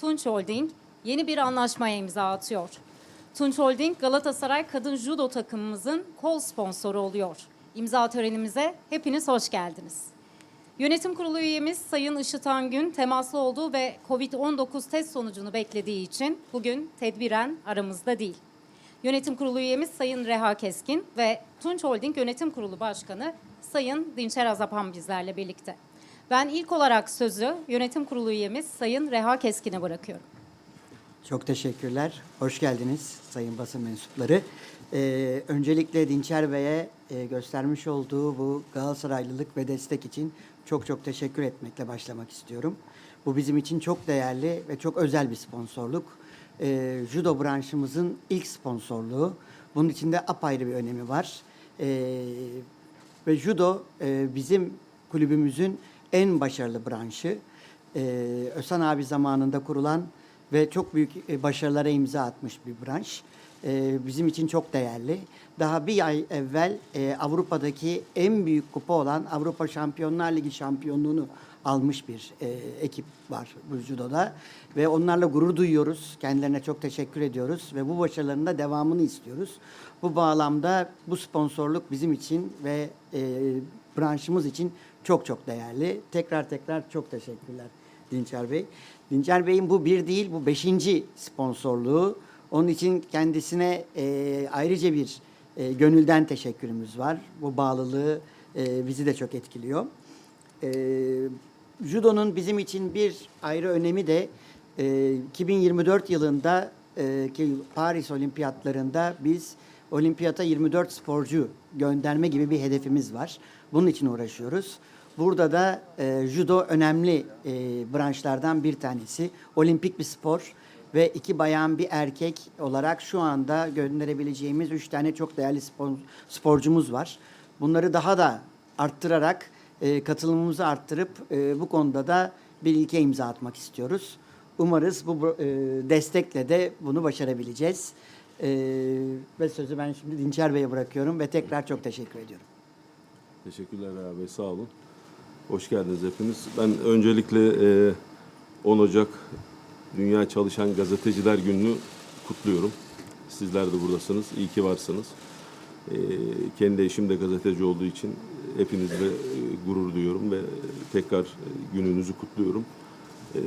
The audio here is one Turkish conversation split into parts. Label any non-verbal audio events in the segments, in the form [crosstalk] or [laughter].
Tunç Holding yeni bir anlaşmaya imza atıyor. Tunç Holding Galatasaray Kadın Judo takımımızın kol sponsoru oluyor. İmza törenimize hepiniz hoş geldiniz. Yönetim kurulu üyemiz Sayın Işıt Angün temaslı olduğu ve COVID-19 test sonucunu beklediği için bugün tedbiren aramızda değil. Yönetim kurulu üyemiz Sayın Reha Keskin ve Tunç Holding Yönetim Kurulu Başkanı Sayın Dinçer Azapan bizlerle birlikte. Ben ilk olarak sözü yönetim kurulu üyemiz Sayın Reha Keskin'e bırakıyorum. Çok teşekkürler. Hoş geldiniz sayın basın mensupları. Ee, öncelikle Dinçer Bey'e e, göstermiş olduğu bu Galatasaraylılık ve destek için çok çok teşekkür etmekle başlamak istiyorum. Bu bizim için çok değerli ve çok özel bir sponsorluk. Ee, judo branşımızın ilk sponsorluğu. Bunun içinde apayrı bir önemi var. Ee, ve judo e, bizim kulübümüzün en başarılı branşı. Ee, Ösan abi zamanında kurulan ve çok büyük e, başarılara imza atmış bir branş. Ee, bizim için çok değerli. Daha bir ay evvel e, Avrupa'daki en büyük kupa olan Avrupa Şampiyonlar Ligi şampiyonluğunu almış bir e, ekip var bu judoda. Ve onlarla gurur duyuyoruz. Kendilerine çok teşekkür ediyoruz ve bu başarılarının da devamını istiyoruz. Bu bağlamda bu sponsorluk bizim için ve e, branşımız için çok çok değerli. Tekrar tekrar çok teşekkürler Dinçer Bey. Dinçer Bey'in bu bir değil, bu beşinci sponsorluğu. Onun için kendisine e, ayrıca bir e, gönülden teşekkürümüz var. Bu bağlılığı e, bizi de çok etkiliyor. E, Judo'nun bizim için bir ayrı önemi de e, 2024 yılında e, ki Paris Olimpiyatlarında biz olimpiyata 24 sporcu gönderme gibi bir hedefimiz var. Bunun için uğraşıyoruz. Burada da e, judo önemli e, branşlardan bir tanesi. Olimpik bir spor ve iki bayan bir erkek olarak şu anda gönderebileceğimiz üç tane çok değerli spor- sporcumuz var. Bunları daha da arttırarak e, katılımımızı arttırıp e, bu konuda da bir ilke imza atmak istiyoruz. Umarız bu e, destekle de bunu başarabileceğiz. E, ve sözü ben şimdi Dinçer Bey'e bırakıyorum ve tekrar çok teşekkür ediyorum. Teşekkürler abi sağ olun. Hoş geldiniz hepiniz. Ben öncelikle e, 10 Ocak Dünya Çalışan Gazeteciler Günü'nü kutluyorum. Sizler de buradasınız. İyi ki varsınız. E, kendi eşim de gazeteci olduğu için hepinizle e, gurur duyuyorum ve tekrar e, gününüzü kutluyorum. E,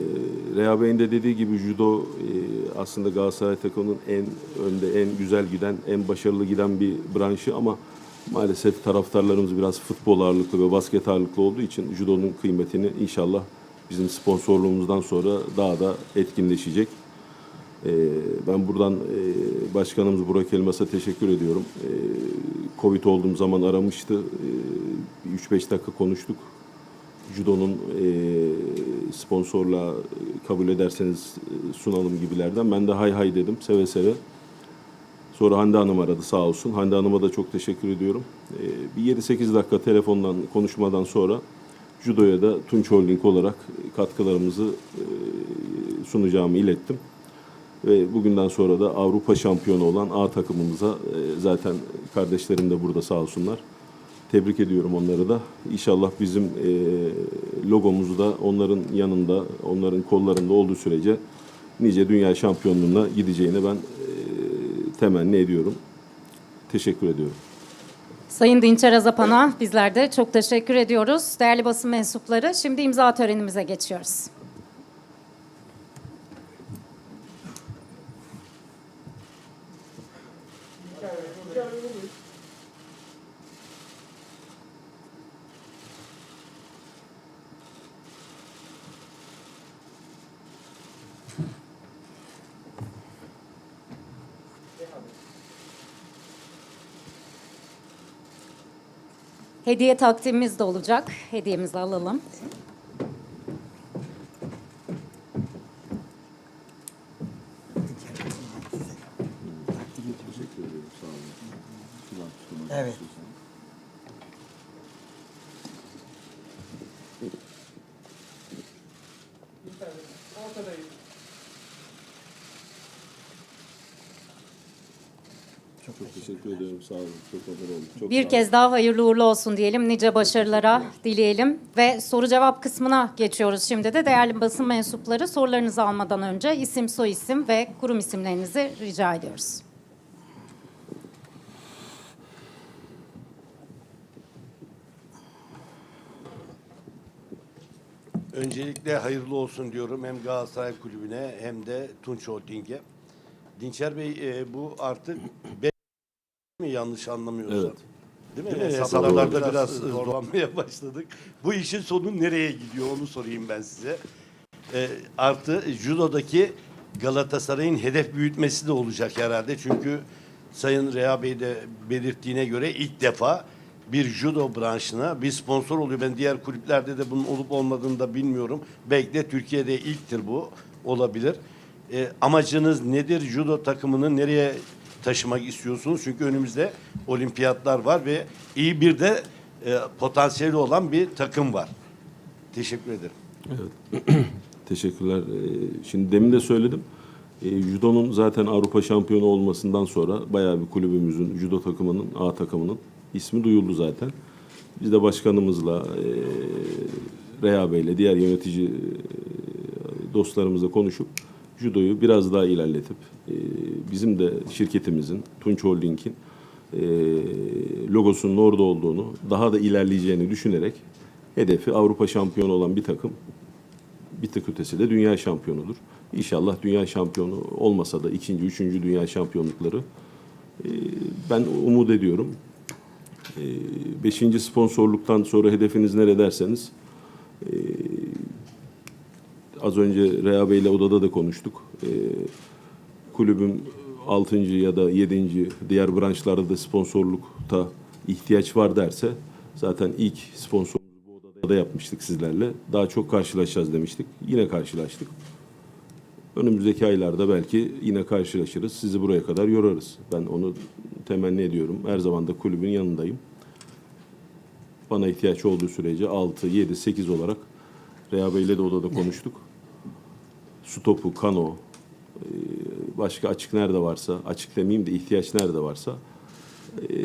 Reha Bey'in de dediği gibi judo e, aslında Galatasaray takımının en önde, en güzel giden, en başarılı giden bir branşı ama maalesef taraftarlarımız biraz futbol ağırlıklı ve basket ağırlıklı olduğu için judonun kıymetini inşallah bizim sponsorluğumuzdan sonra daha da etkinleşecek. E, ben buradan e, başkanımız Burak Elmas'a teşekkür ediyorum. E, Covid olduğum zaman aramıştı. E, 3-5 dakika konuştuk judo'nun e, sponsorla kabul ederseniz e, sunalım gibilerden. Ben de hay hay dedim seve seve. Sonra Hande Hanım aradı sağ olsun. Hande Hanım'a da çok teşekkür ediyorum. E, bir 7-8 dakika telefondan konuşmadan sonra judoya da Tunç Holding olarak katkılarımızı e, sunacağımı ilettim. Ve bugünden sonra da Avrupa şampiyonu olan A takımımıza e, zaten kardeşlerim de burada sağ olsunlar. Tebrik ediyorum onları da. İnşallah bizim e, da onların yanında, onların kollarında olduğu sürece nice dünya şampiyonluğuna gideceğini ben e, temenni ediyorum. Teşekkür ediyorum. Sayın Dinçer Azapan'a bizler de çok teşekkür ediyoruz. Değerli basın mensupları şimdi imza törenimize geçiyoruz. Hediye takdimimiz de olacak. Hediyemizi alalım. Teşekkür ederim. Sağ olun. Evet. Çok teşekkür ederim. Sağ olun. Çok onur oldum. Çok Bir sağ kez daha hayırlı uğurlu olsun diyelim. Nice başarılara dileyelim. Ve soru cevap kısmına geçiyoruz şimdi de. Değerli basın mensupları sorularınızı almadan önce isim, soy isim ve kurum isimlerinizi rica ediyoruz. Öncelikle hayırlı olsun diyorum hem Galatasaray Kulübü'ne hem de Tunç Holding'e. Dinçer Bey e, bu artık mi yanlış anlamıyorsam? Evet. Değil mi? Değil mi? Hesaplarda biraz, biraz zorlanmaya [laughs] başladık. Bu işin sonu nereye gidiyor onu sorayım ben size. E, artı judodaki Galatasaray'ın hedef büyütmesi de olacak herhalde. Çünkü Sayın Rea Bey de belirttiğine göre ilk defa bir judo branşına bir sponsor oluyor. Ben diğer kulüplerde de bunun olup olmadığını da bilmiyorum. Belki de Türkiye'de ilktir bu olabilir. E, amacınız nedir? Judo takımını nereye taşımak istiyorsunuz? Çünkü önümüzde olimpiyatlar var ve iyi bir de e, potansiyeli olan bir takım var. Teşekkür ederim. [clears throat] Teşekkürler. Ee, Şimdi demin de söyledim. Ee, Judo'nun zaten Avrupa şampiyonu olmasından sonra bayağı bir kulübümüzün, judo takımının, A takımının ismi duyuldu zaten. Biz de başkanımızla, e, Reha Bey'le, diğer yönetici e, dostlarımızla konuşup judoyu biraz daha ilerletip e, bizim de şirketimizin, Tunç Holding'in e, logosunun orada olduğunu, daha da ilerleyeceğini düşünerek hedefi Avrupa şampiyonu olan bir takım bir tık ötesi de dünya şampiyonudur. İnşallah dünya şampiyonu olmasa da ikinci, üçüncü dünya şampiyonlukları e, ben umut ediyorum. E, beşinci sponsorluktan sonra hedefiniz nere derseniz az önce Rea Bey ile odada da konuştuk. E, kulübüm 6. ya da 7. diğer branşlarda da sponsorlukta ihtiyaç var derse zaten ilk sponsor bu odada da yapmıştık sizlerle. Daha çok karşılaşacağız demiştik. Yine karşılaştık. Önümüzdeki aylarda belki yine karşılaşırız. Sizi buraya kadar yorarız. Ben onu temenni ediyorum. Her zaman da kulübün yanındayım. Bana ihtiyaç olduğu sürece 6, 7, 8 olarak Rea Bey'le de odada konuştuk. Su topu, kano, e, başka açık nerede varsa, açık demeyeyim de ihtiyaç nerede varsa e,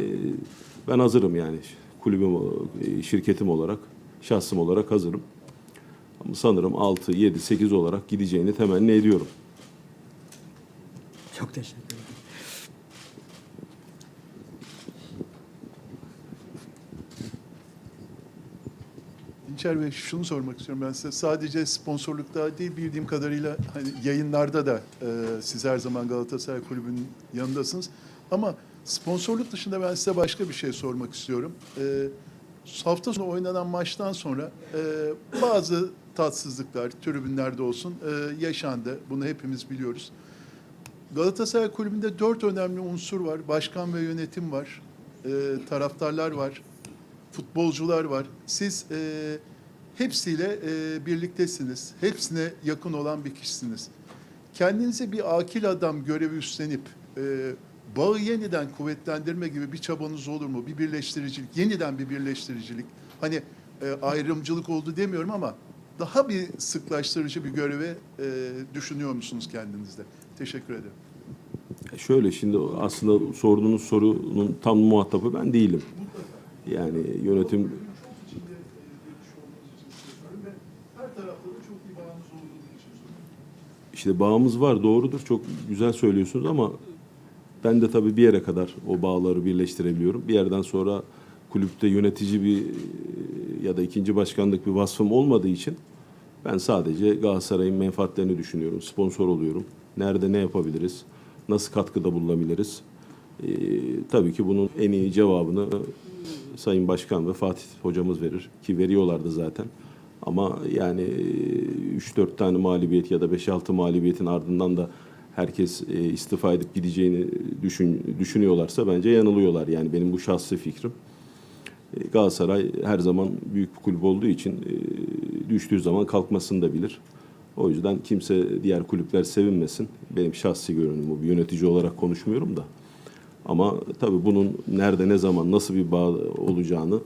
ben hazırım yani kulübüm, e, şirketim olarak, şahsım olarak hazırım. Ama sanırım 6, 7, 8 olarak gideceğini temenni ediyorum. Çok teşekkür İlker Bey şunu sormak istiyorum ben size. Sadece sponsorlukta değil bildiğim kadarıyla hani yayınlarda da e, siz her zaman Galatasaray Kulübü'nün yanındasınız. Ama sponsorluk dışında ben size başka bir şey sormak istiyorum. E, hafta sonu oynanan maçtan sonra e, bazı tatsızlıklar tribünlerde olsun e, yaşandı. Bunu hepimiz biliyoruz. Galatasaray Kulübü'nde dört önemli unsur var. Başkan ve yönetim var. e, taraftarlar var. Futbolcular var. Siz e, hepsiyle e, birliktesiniz. Hepsine yakın olan bir kişisiniz. Kendinize bir akil adam görevi üstlenip e, bağı yeniden kuvvetlendirme gibi bir çabanız olur mu? Bir birleştiricilik, yeniden bir birleştiricilik. Hani e, ayrımcılık oldu demiyorum ama daha bir sıklaştırıcı bir göreve e, düşünüyor musunuz kendinizde? Teşekkür ederim. Şöyle şimdi aslında sorduğunuz sorunun tam muhatabı ben değilim. Yani yönetim işte bağımız var doğrudur çok güzel söylüyorsunuz ama ben de tabii bir yere kadar o bağları birleştirebiliyorum. Bir yerden sonra kulüpte yönetici bir ya da ikinci başkanlık bir vasfım olmadığı için ben sadece Galatasaray'ın menfaatlerini düşünüyorum. Sponsor oluyorum. Nerede ne yapabiliriz? Nasıl katkıda bulunabiliriz? Ee, tabii ki bunun en iyi cevabını Sayın Başkan ve Fatih hocamız verir ki veriyorlardı zaten. Ama yani 3-4 tane mağlubiyet ya da 5-6 mağlubiyetin ardından da herkes e, istifa edip gideceğini düşün, düşünüyorlarsa bence yanılıyorlar. Yani benim bu şahsi fikrim. E, Galatasaray her zaman büyük bir kulüp olduğu için e, düştüğü zaman kalkmasını da bilir. O yüzden kimse diğer kulüpler sevinmesin. Benim şahsi görünüm bu. Bir yönetici olarak konuşmuyorum da. Ama tabii bunun nerede, ne zaman, nasıl bir bağ olacağını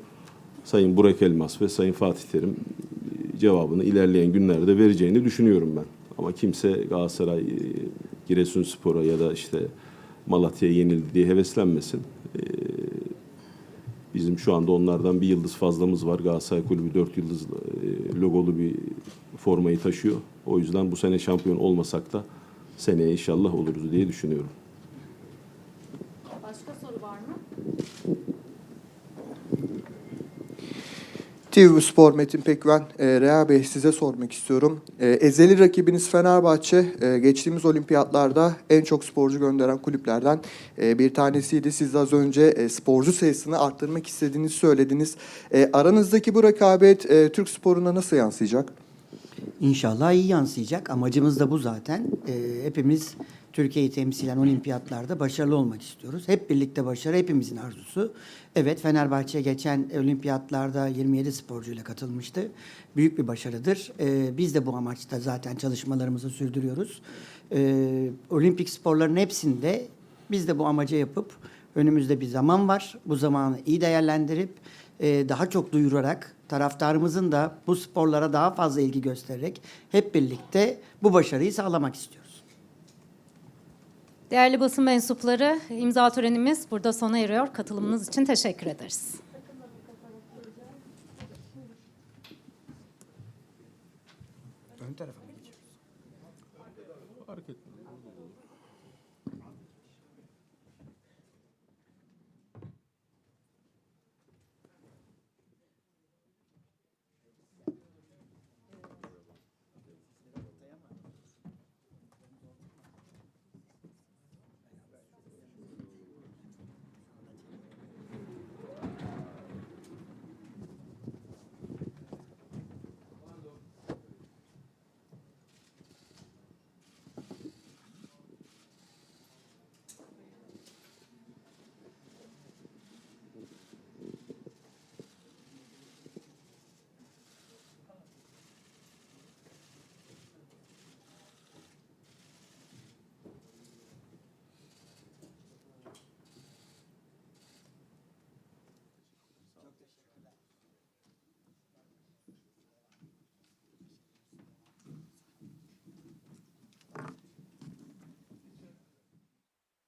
Sayın Burak Elmas ve Sayın Fatih Terim e, cevabını ilerleyen günlerde vereceğini düşünüyorum ben. Ama kimse Galatasaray, e, Giresunspor'a ya da işte Malatya'ya yenildi diye heveslenmesin. Ee, bizim şu anda onlardan bir yıldız fazlamız var. Galatasaray Kulübü dört yıldız e, logolu bir formayı taşıyor. O yüzden bu sene şampiyon olmasak da seneye inşallah oluruz diye düşünüyorum. Başka soru var mı? TV Spor Metin Pekven, e, Rea Bey size sormak istiyorum. E, ezeli rakibiniz Fenerbahçe e, geçtiğimiz olimpiyatlarda en çok sporcu gönderen kulüplerden e, bir tanesiydi. Siz az önce e, sporcu sayısını arttırmak istediğinizi söylediniz. E, aranızdaki bu rekabet e, Türk sporuna nasıl yansıyacak? İnşallah iyi yansıyacak. Amacımız da bu zaten. Ee, hepimiz Türkiye'yi temsilen olimpiyatlarda başarılı olmak istiyoruz. Hep birlikte başarı hepimizin arzusu. Evet Fenerbahçe geçen olimpiyatlarda 27 sporcuyla katılmıştı. Büyük bir başarıdır. Ee, biz de bu amaçta zaten çalışmalarımızı sürdürüyoruz. Ee, olimpik sporların hepsinde biz de bu amaca yapıp önümüzde bir zaman var. Bu zamanı iyi değerlendirip e, daha çok duyurarak taraftarımızın da bu sporlara daha fazla ilgi göstererek hep birlikte bu başarıyı sağlamak istiyoruz. Değerli basın mensupları, imza törenimiz burada sona eriyor. Katılımınız için teşekkür ederiz. Ön tarafa mı geçiyoruz? Fark etmez.